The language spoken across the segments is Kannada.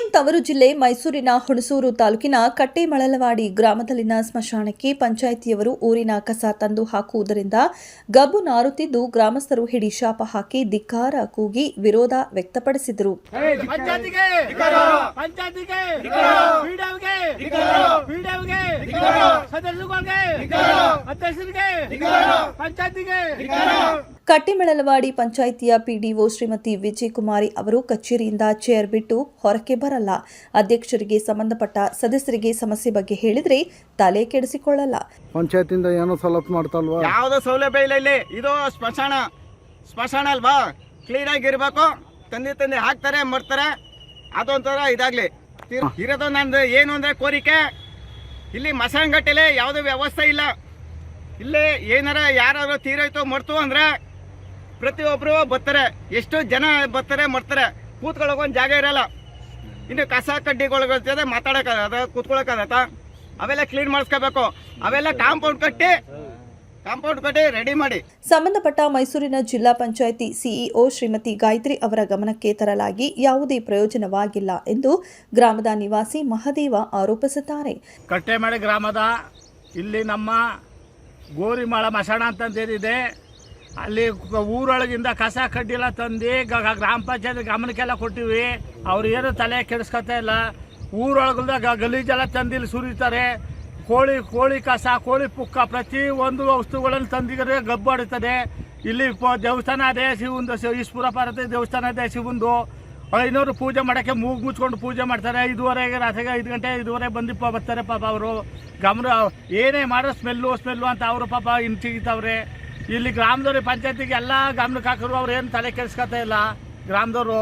ಸಿಎಂ ತವರು ಜಿಲ್ಲೆ ಮೈಸೂರಿನ ಹುಣಸೂರು ತಾಲೂಕಿನ ಕಟ್ಟೆಮಳಲವಾಡಿ ಗ್ರಾಮದಲ್ಲಿನ ಸ್ಮಶಾನಕ್ಕೆ ಪಂಚಾಯಿತಿಯವರು ಊರಿನ ಕಸ ತಂದು ಹಾಕುವುದರಿಂದ ಗಬ್ಬು ನಾರುತ್ತಿದ್ದು ಗ್ರಾಮಸ್ಥರು ಹಿಡಿ ಶಾಪ ಹಾಕಿ ಧಿಕ್ಕಾರ ಕೂಗಿ ವಿರೋಧ ವ್ಯಕ್ತಪಡಿಸಿದರು. ಕಟ್ಟಿಮೆಳಲವಾಡಿ ಪಂಚಾಯಿತಿಯ ಪಿಡಿಒ ಶ್ರೀಮತಿ ವಿಜಯಕುಮಾರಿ ಅವರು ಕಚೇರಿಯಿಂದ ಚೇರ್ ಬಿಟ್ಟು ಹೊರಕ್ಕೆ ಬರಲ್ಲ. ಅಧ್ಯಕ್ಷರಿಗೆ ಸಂಬಂಧಪಟ್ಟ ಸದಸ್ಯರಿಗೆ ಸಮಸ್ಯೆ ಬಗ್ಗೆ ಹೇಳಿದ್ರೆ ತಲೆ ಕೆಡಿಸಿಕೊಳ್ಳಲ್ಲ. ಪಂಚಾಯತಿಂದ ಏನೋ ಸೌಲಭ್ಯ ಮಾಡ್ತಲ್ವಾ ಯಾವುದೋ ಸೌಲಭ್ಯ ಇಲ್ಲ ಇಲ್ಲಿ. ಇದು ಸ್ಮಶಾನ. ಸ್ಮಶಾನ ಅಲ್ವಾ? ಕ್ಲೀನ್ ಆಗಿರ್ಬೇಕು ತಂದೆ ತಂದೆ ಹಾಕ್ತಾರೆ ಮರ್ತಾರೆ. ಅದೊಂಥರ ಇದಾಗ್ಲಿ. ತಿ- ಇರೋದು ನಂದು ಏನು ಅಂದ್ರೆ ಕೋರಿಕೆ. ಇಲ್ಲಿ ಮಸಾನಗಟ್ಟೆಲೆ ಯಾವುದೇ ವ್ಯವಸ್ಥೆ ಇಲ್ಲ. ಇಲ್ಲಿ ಏನಾರ ಯಾರಾದರೂ ತೀರೋಯ್ತು ಮರ್ತು ಅಂದ್ರೆ ಪ್ರತಿಯೊಬ್ಬರು ಬರ್ತಾರೆ ಎಷ್ಟು ಜನ ಬರ್ತಾರೆ ಮರ್ತಾರೆ ಕೂತ್ಕೊಳ್ಳೋಕೆ ಒಂದು ಜಾಗ ಇರಲ್ಲ. ಇನ್ನು ಕಸ ಕಡ್ಡಿಗಳ ಜೊತೆ ಮಾತಾಡೋಕ್ಕಾಗತ್ತ ಕೂತ್ಕೊಳ್ಳೋಕ್ಕಾಗತ್ತ ಅವೆಲ್ಲ ಕ್ಲೀನ್ ಮಾಡಿಸ್ಕೋಬೇಕು. ಅವೆಲ್ಲ ಕಾಂಪೌಂಡ್ ಕಟ್ಟಿ ಕಾಂಪೌಂಡ್ ಕಟ್ಟಿ ರೆಡಿ ಮಾಡಿ. ಸಂಬಂಧಪಟ್ಟ ಮೈಸೂರಿನ ಜಿಲ್ಲಾ ಪಂಚಾಯಿತಿ ಸಿಇಒ ಶ್ರೀಮತಿ ಗಾಯತ್ರಿ ಅವರ ಗಮನಕ್ಕೆ ತರಲಾಗಿ ಯಾವುದೇ ಪ್ರಯೋಜನವಾಗಿಲ್ಲ ಎಂದು ಗ್ರಾಮದ ನಿವಾಸಿ ಮಹದೇವ ಆರೋಪಿಸುತ್ತಾರೆ ಕಟ್ಟೆಮಳೆ ಗ್ರಾಮದ ಇಲ್ಲಿ ನಮ್ಮ ಗೋರಿಮಾಳ ಮಸಾಣ ಅಂತಂದೇನಿದೆ ಅಲ್ಲಿ ಊರೊಳಗಿಂದ ಕಸ ಕಡ್ಡಿಲ್ಲ ತಂದು ಗ್ರಾಮ ಪಂಚಾಯತ್ ಗಮನಕ್ಕೆಲ್ಲ ಕೊಟ್ಟಿವಿ. ಅವ್ರು ಏನು ತಲೆ ಕೆಡಿಸ್ಕೊತಾ ಇಲ್ಲ. ಊರೊಳಗಿಂದ ಗಲೀಜೆಲ್ಲ ತಂದು ಇಲ್ಲಿ ಸುರಿತಾರೆ. ಕೋಳಿ ಕೋಳಿ ಕಸ, ಕೋಳಿ ಪುಕ್ಕ ಪ್ರತಿ ಒಂದು ವಸ್ತುಗಳನ್ನು ತಂದಿದ್ರೆ ಗಬ್ಬಾಡುತ್ತದೆ. ಇಲ್ಲಿ ದೇವಸ್ಥಾನ ಅದೇ ಶಿವಂದು ಶಿವ ಈಶ್ವರ ಪಾರ್ವತಿ ದೇವಸ್ಥಾನ ಅದೇ ಶಿವಂದು. ಐನೂರು ಪೂಜೆ ಮಾಡೋಕ್ಕೆ ಮೂಗು ಮುಚ್ಕೊಂಡು ಪೂಜೆ ಮಾಡ್ತಾರೆ. ಐದುವರೆಗೆ ರಾತ್ರಿಗೆ ಐದು ಗಂಟೆ, ಐದುವರೆ ಬಂದು ಬರ್ತಾರೆ ಪಾಪ ಅವರು. ಗಮನ, ಏನೇ ಮಾಡೋ ಸ್ಮೆಲ್ಲು ಸ್ಮೆಲ್ಲು ಅಂತ ಅವರು ಪಾಪ ಹಿಂಚಿಗಿತಾವ್ರೆ ಇಲ್ಲಿ ಗ್ರಾಮದವ್ರು, ಪಂಚಾಯತಿಗೆ ಎಲ್ಲ ಗಮನಕ್ಕೆ ಹಾಕಿದ್ರು. ಅವ್ರು ಏನು ತಲೆ ಕೆಡಿಸ್ಕೊತಾ ಇಲ್ಲ. ಗ್ರಾಮದವರು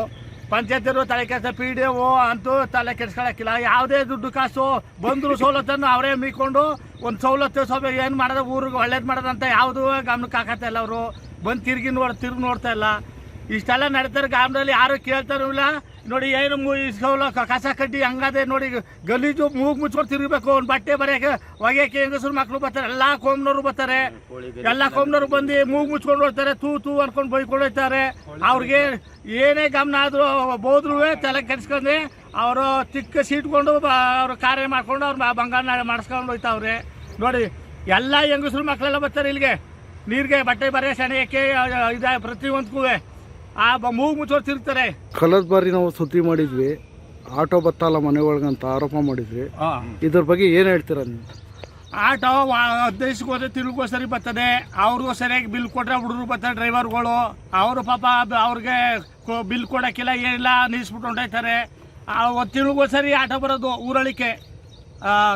ಪಂಚಾಯತಿರು ತಲೆ ಕೆಲಸ ಪಿ ಡಿ ಒ ಅಂತೂ ತಲೆ ಕೆಡಿಸ್ಕೊಳಕ್ಕಿಲ್ಲ. ಯಾವುದೇ ದುಡ್ಡು ಕಾಸು ಬಂದರು ಸವಲತ್ತನ್ನು ಅವರೇ ಮೀಕೊಂಡು ಒಂದು ಸವಲತ್ತು ಸ್ವಲ್ಪ ಏನು ಮಾಡೋದು ಊರಿಗೆ ಒಳ್ಳೇದು ಮಾಡೋದಂತ ಯಾವುದೂ ಗಮನಕ್ಕೆ ಹಾಕತ್ತಾ ಇಲ್ಲ ಅವರು. ಬಂದು ತಿರುಗಿ ನೋಡಿ, ತಿರುಗಿ ನೋಡ್ತಾ ಇಲ್ಲ. ಇಷ್ಟೆಲ್ಲ ನಡೀತಾರೆ ಗ್ರಾಮದಲ್ಲಿ ಯಾರು ಕೇಳ್ತಾರೂ ಇಲ್ಲ. ನೋಡಿ ಏನು ಕ- ಕಸ ಕಡ್ಡಿ ಹಂಗದೆ ನೋಡಿ ಗಲೀಜು ಮೂಗು ಮುಚ್ಕೊಂಡು ತಿರುಗಬೇಕು. ಒಂದು ಬಟ್ಟೆ ಬರೆಯಕ್ಕೆ ಒಗೆಯಕ್ಕೆ ಹೆಂಗಸರು ಮಕ್ಕಳು ಬರ್ತಾರೆ. ಎಲ್ಲ ಕೋಮ್ನವರು ಬರ್ತಾರೆ. ಎಲ್ಲ ಕೋಮ್ನವರು ಬಂದು ಮೂಗು ಮುಚ್ಕೊಂಡು ಹೋಗ್ತಾರೆ. ತೂ ತೂ ಅನ್ಕೊಂಡು ಬೈಕೊಂಡು ಹೋಗ್ತಾರೆ ಅವ್ರಿಗೆ ಏನೇ ಗಮನ ಆದರೂ ಬೋದ್ರು ತಲೆ ಕೆಡಿಸ್ಕೊಂಡ್ರೆ ಅವರು ಚಿಕ್ಕ ಸೀಟ್ಕೊಂಡು ಅವರು ಕಾರ್ಯ ಮಾಡ್ಕೊಂಡು ಅವ್ರು ಬಂಗಾರ ಮಾಡಿಸ್ಕೊಂಡು ಹೋಯ್ತಾವ್ರೆ. ನೋಡಿ, ಎಲ್ಲ ಹೆಂಗಸರು ಮಕ್ಕಳೆಲ್ಲ ಬರ್ತಾರೆ ಇಲ್ಲಿಗೆ. ನೀರಿಗೆ ಬಟ್ಟೆ ಬರೆಯ ಸೆಣೆಯಕ್ಕೆ ಇದೆ ಪ್ರತಿಯೊಂದಕ್ಕೂ ಆ ಮೂಗು ಮುಚ್ಚೋರು ತಿರ್ತಾರೆ ಕಳೆದ ಬಾರಿ ನಾವು ಸುದ್ದಿ ಮಾಡಿದ್ವಿ. ಆಟೋ ಬತ್ತಲ್ಲ ಮನೆ ಒಳಗಂತ ಆರೋಪ ಮಾಡಿದ್ವಿ. ಇದ್ರ ಬಗ್ಗೆ ಏನು ಹೇಳ್ತೀರ ನೀವು? ಆಟೋ ಹದಿನೈದಕ್ಕೆ ಹೋದ್ರೆ ತಿರುಗೋ ಸರಿ ಬರ್ತದೆ. ಅವ್ರಿಗೂ ಸರಿಯಾಗಿ ಬಿಲ್ ಕೊಟ್ರೆ ಹುಡುಗರು ಬರ್ತಾರೆ ಡ್ರೈವರ್ಗಳು. ಅವರು ಪಾಪ ಅವ್ರಿಗೆ ಬಿಲ್ ಕೊಡೋಕ್ಕಿಲ್ಲ ಏನಿಲ್ಲ ನಿಲ್ಲಿಸ್ಬಿಟ್ಟು ಹೊಂಟೋಯ್ತಾರೆ. ತಿರುಗೋ ಸರಿ ಆಟೋ ಬರೋದು ಊರಳಿಕೆ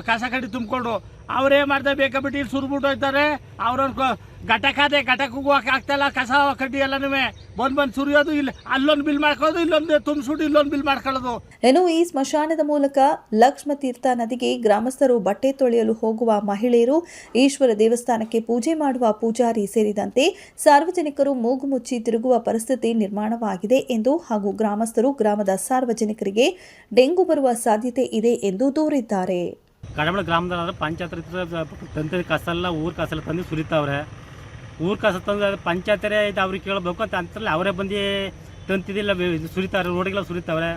ಕಸ ಕಡ್ಡಿ ತುಂಬಿಕೊಂಡು. ಅವ್ರೇ ಮಾಡ್ದೆ ಬೇಕಾ ಬಿಟ್ಟು ಇಲ್ಲಿ ಸುರ್ಬಿಟ್ಟು ಹೋಯ್ತಾರೆ ಅವ್ರವ್ರ ಘಟಕದೆ ಆಗ್ತಾಯಿಲ್ಲ ಕಸ, ಕಡ್ಡಿ ಎಲ್ಲನೂ ಬಂದು ಬಂದು ಸುರಿಯೋದು. ಇಲ್ಲಿ ಅಲ್ಲೊಂದು ಬಿಲ್ ಮಾಡ್ಕೊಳ್ಳೋದು, ಇಲ್ಲೊಂದು ತುಂಬಿಸ್ಬಿಟ್ಟು ಇಲ್ಲೊಂದು ಬಿಲ್ ಮಾಡ್ಕೊಳ್ಳೋದು. ಏನು ಈ ಸ್ಮಶಾನದ ಮೂಲಕ ಲಕ್ಷ್ಮ ತೀರ್ಥ ನದಿಗೆ ಗ್ರಾಮಸ್ಥರು ಬಟ್ಟೆ ತೊಳೆಯಲು ಹೋಗುವ ಮಹಿಳೆಯರು ಈಶ್ವರ ದೇವಸ್ಥಾನಕ್ಕೆ ಪೂಜೆ ಮಾಡುವ ಪೂಜಾರಿ ಸೇರಿದಂತೆ ಸಾರ್ವಜನಿಕರು ಮೂಗು ಮುಚ್ಚಿ ತಿರುಗುವ ಪರಿಸ್ಥಿತಿ ನಿರ್ಮಾಣವಾಗಿದೆ ಎಂದು ಹಾಗೂ ಗ್ರಾಮಸ್ಥರು ಗ್ರಾಮದ ಸಾರ್ವಜನಿಕರಿಗೆ ಡೆಂಗು ಬರುವ ಸಾಧ್ಯತೆ ಇದೆ ಎಂದು ದೂರಿದ್ದಾರೆ. ಕಡಬಳ ಗ್ರಾಮದಲ್ಲಾದ್ರೆ ಪಂಚಾಯತ್ ತಂತ್ರ ಕಸಲ್ಲ ಊರು ಕಸಲ್ಲ ತಂದು ಸುರಿತಾವ್ರೆ ಊರು ಕಸ ತಂದು ಪಂಚಾಯತರೇ ಇದು ಅವ್ರಿಗೆ ಕೇಳಬೇಕು ಅಂತ ಅಂತರಲ್ಲಿ ಅವರೇ ಬಂದು ತಂತಿದಿಲ್ಲ ಸುರಿತಾರೆ ರೋಡಿಗೆಲ್ಲ ಸುರಿತಾವ್ರೆ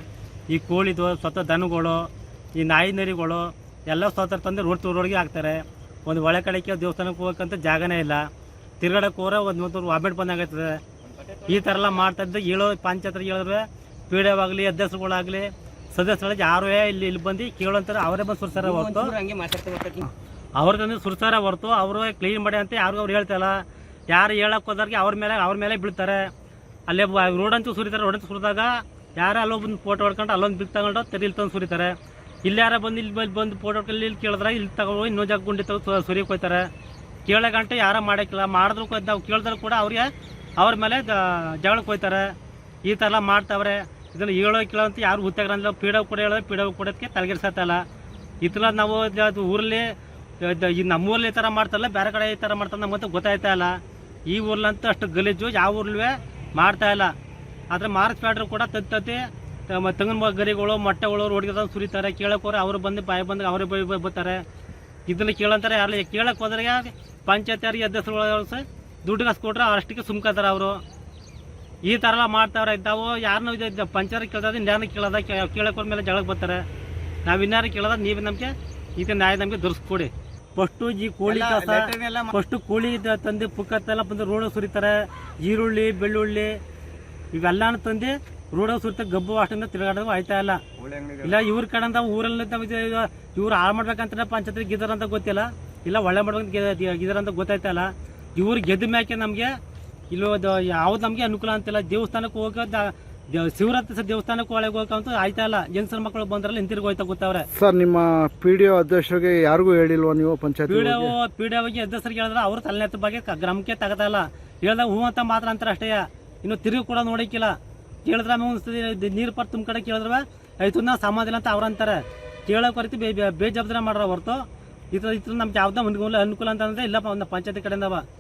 ಈ ಕೋಳಿದು ಸ್ವತಃ ದನಗಳು, ಈ ನಾಯಿ ನರಿಗಳು ಎಲ್ಲ ಸ್ವತಃ ತಂದು ರೋಡ್ ರೋಡ್ಗೆ ಹಾಕ್ತಾರೆ. ಒಂದು ಒಳೆ ಕಡೆಗೆ ದೇವಸ್ಥಾನಕ್ಕೆ ಹೋಗಕ್ಕಂತ ಜಾಗನೇ ಇಲ್ಲ. ತಿರ್ಗಾಡಕ್ಕೆ ಹೋದ್ರೆ ಒಂದು ಒಂದು ವಾಮಿಟ್ ಬಂದಾಗೈತದೆ ಈ ಥರ ಎಲ್ಲ ಮಾಡ್ತಾ ಇದ್ದು ಹೇಳೋ ಪಂಚಾಯತ್ರಿಗೆ ಹೇಳಿದ್ರೆ ಪೀಡೆವಾಗಲಿ ಅಧ್ಯಕ್ಷರುಗಳಾಗಲಿ ಸದಸ್ಯರಲ್ಲಿ ಯಾರು ಇಲ್ಲಿ ಇಲ್ಲಿ ಬಂದು ಕೇಳೋಂತಾರೆ ಅವರೇ ಬಂದು ಸುರ್ಸಾರ ಹೊರತು. ಅವ್ರಿಗೆ ಸುರ್ಸಾರ ಹೊರತು ಅವರು ಕ್ಲೀನ್ ಮಾಡಿ ಅಂತ ಯಾರಿಗೂ ಅವ್ರು ಹೇಳ್ತಾಯಿಲ್ಲ ಯಾರು ಹೇಳಕ್ಕೆ ಹೋದಾರ್ಗೆ ಅವ್ರ ಮೇಲೆ ಅವ್ರ ಮೇಲೆ ಬೀಳ್ತಾರೆ. ಅಲ್ಲೇ ರೋಡ್ ಅಂತೂ ಸುರಿತಾರೆ ರೋಡ್ ಅಂತ ಸುರಿದಾಗ ಯಾರು ಅಲ್ಲೋ ಬಂದು ಫೋಟೋ ಹೊಡ್ಕೊಂಡು ಅಲ್ಲೊಂದು ಬಿಲ್ ತಗೊಂಡು ತೆರೆ ತಂದು ಸುರಿತಾರೆ. ಇಲ್ಲಿ ಯಾರ ಬಂದು ಇಲ್ಲಿ ಬಂದು ಬಂದು ಫೋಟೋ ಹೊಡ್ಕೊಂಡು ಇಲ್ಲಿ ಕೇಳಿದ್ರೆ ಇಲ್ಲಿ ತಗೊಂಡು ಇನ್ನೊಂದು ಜಾಗ ಗುಂಡಿ ತಗೋ ಸುರಿಯಕ್ಕೆ ಹೋಗ್ತಾರೆ ಕೇಳೋ ಗಂಟೆ ಯಾರೋ ಮಾಡೋಕ್ಕಿಲ್ಲ. ಮಾಡಿದ್ರು ಕೂಡ ನಾವು ಕೇಳಿದ್ರು ಕೂಡ ಅವ್ರಿಗೆ ಅವ್ರ ಮೇಲೆ ಜಗಳಕ್ಕೆ ಹೋಗ್ತಾರೆ ಈ ಥರ ಎಲ್ಲ ಮಾಡ್ತಾವ್ರೆ. ಇದನ್ನು ಹೇಳೋ ಕೇಳೋ ಅಂತ ಯಾರು ಗೊತ್ತಾಗಲ್ಲ ಪೀಡೋ ಕೂಡ ಹೇಳೋದು ಪೀಡೋ ಕೊಡೋದಕ್ಕೆ ತಲೆಗೆಡ್ಸತ್ತಲ್ಲ ಇತ್ತಲ ನಾವು ಅದು ಊರಲ್ಲಿ ಈ ನಮ್ಮೂರಲ್ಲಿ ಈ ಥರ ಮಾಡ್ತಾರಲ್ಲ, ಬೇರೆ ಕಡೆ ಈ ಥರ ಮಾಡ್ತಾರೆ ನಮ್ಮಂತೂ ಗೊತ್ತಾಯ್ತಾ ಇಲ್ಲ. ಈ ಊರ್ಲಂತೂ ಅಷ್ಟು ಗಲೀಜು ಯಾವ ಊರ್ಲೂ ಮಾಡ್ತಾ ಇಲ್ಲ. ಆದರೆ ಮಾರ್ಚ್ ಪ್ಯಾಡ್ರು ಕೂಡ ತತ್ತಿ ತಂಗನ ಗರಿಗಳು, ಮೊಟ್ಟೆಗಳು ರೋಡ್ಗೆ ತಂದು ಸುರಿತಾರೆ. ಕೇಳಕ್ಕೆ ಹೋದ್ರೆ ಅವರು ಬಂದು ಬಾಯಿ ಬಂದು ಅವರೇ ಬೈ ಬರ್ತಾರೆ. ಇದನ್ನು ಕೇಳಂತಾರೆ ಯಾರು ಕೇಳಕ್ಕೆ ಹೋದ್ರೆ ಪಂಚಾಯತ್ ಯಾರಿಗೆ ಅಧ್ಯಕ್ಷರುಗಳು ಸಹ ದುಡ್ಡು ಕಾಸು ಕೊಟ್ರೆ ಅಷ್ಟಕ್ಕೆ ಸುಮ್ಕೋತಾರೆ ಅವರು. ಈ ಥರ ಎಲ್ಲ ಮಾಡ್ತಾವ್ರೆ ಇದ್ದಾವು ಯಾರನ್ನೂ ಇದು ಪಂಚರ್ ಕೇಳ್ದಾಗ ಇನ್ಯಾರನ್ನ ಕೇಳೋದ ಕೇಳಕ್ಕೆ ಮೇಲೆ ಜಗಳಕ್ಕೆ ಬರ್ತಾರೆ. ನಾವು ಇನ್ಯಾರು ಕೇಳೋದ ನೀವು ನಮಗೆ ಈಗ ನ್ಯಾಯ ನಮಗೆ ದೊರಸ್ಕೊಡಿ. ಫಸ್ಟು ಈ ಕೋಳಿ ಕಸ ಫಸ್ಟು ಕೋಳಿ ತಂದು ಪುಕ್ಕತ್ತೆಲ್ಲ ಬಂದು ರೋಡ ಸುರಿತಾರೆ. ಈರುಳ್ಳಿ ಬೆಳ್ಳುಳ್ಳಿ ಇವೆಲ್ಲನೂ ತಂದು ರೋಡ ಸುರಿತ ಗಬ್ಬು ಅಷ್ಟೊಂದು ತಿರುಗಾಡೋದು ಆಯ್ತಾ ಇಲ್ಲ. ಇಲ್ಲ ಇವ್ರ ಕಡೆಯಿಂದ ಊರಲ್ಲಿ ಇವ್ರು ಹಾಳು ಮಾಡ್ಬೇಕಂತ ಪಂಚಾಯತ್ ಗಿದರ್ ಅಂತ ಗೊತ್ತಿಲ್ಲ. ಇಲ್ಲ ಒಳ್ಳೆ ಮಾಡ್ಬೇಕಂತ ಗಿದರ್ ಅಂತ ಗೊತ್ತಾಯ್ತಾ ಇಲ್ಲ. ಇವ್ರು ಗೆದ್ದ ಮ್ಯಾಕೆ ನಮಗೆ ಇಲ್ಲಿ ಯಾವ್ದು ನಮಗೆ ಅನುಕೂಲ ಅಂತಿಲ್ಲ. ದೇವಸ್ಥಾನಕ್ಕೆ ಹೋಗ ಶಿವರಾತ್ರಿ ದೇವಸ್ಥಾನಕ್ಕೆ ಒಳಗೆ ಹೋಗಂತ ಆಯ್ತಾ ಇಲ್ಲ. ಹೆಂಗಸರ ಮಕ್ಕಳು ಬಂದ್ರಲ್ಲ ಹಿಂತಿರ್ಗಿ ಹೋಯ್ತಾ ಗೊತ್ತವ್ರೆ. ಸರ್ ನಿಮ್ಮ ಪಿ ಡಿ ಒ ಅಧ್ಯಕ್ಷರಿಗೆ ಯಾರಿಗೂ ಹೇಳಿಲ್ವಾ ನೀವು panchayat P D O P D ಪಿಡಿಒಗೆ ಅಧ್ಯಕ್ಷರಿಗೆ ಹೇಳಿದ್ರೆ ಅವ್ರ ತಲೆನೆತ್ತ ಬಗ್ಗೆ ಗ್ರಾಮಕ್ಕೆ ತಗತಾ ಇಲ್ಲ. ಹೇಳ್ದಾಗ ಹೂ ಅಂತ ಮಾತ್ರ ಅಂತಾರೆ ಅಷ್ಟೇ. ಇನ್ನು ತಿರುಗಿ ಕೂಡ ನೋಡಕ್ಕಿಲ್ಲ. ಕೇಳಿದ್ರೆ ಆಮೇಲೆ ನೀರು ಪರ್ ತುಂಬ ಕಡೆ ಕೇಳಿದ್ರೆ ಆಯ್ತು ನಾ ಸಮಾಧಾನ ಅಂತ ಅವ್ರು ಅಂತಾರೆ. ಕೇಳೋಕೆ ಹೊರತು ಬೇ ಬೇಜವಾಬ್ದಾರಿ ಮಾಡ್ರ ಹೊರತು. ಈ ಥರ ಈ ಥರ ನಮ್ಗೆ ಯಾವ್ದೋ ಒಂದು ಅನುಕೂಲ ಅಂತ ಅಂದ್ರೆ ಇಲ್ಲಪ್ಪ ಒಂದು ಪಂಚಾಯತಿ ಕಡೆಯಿಂದ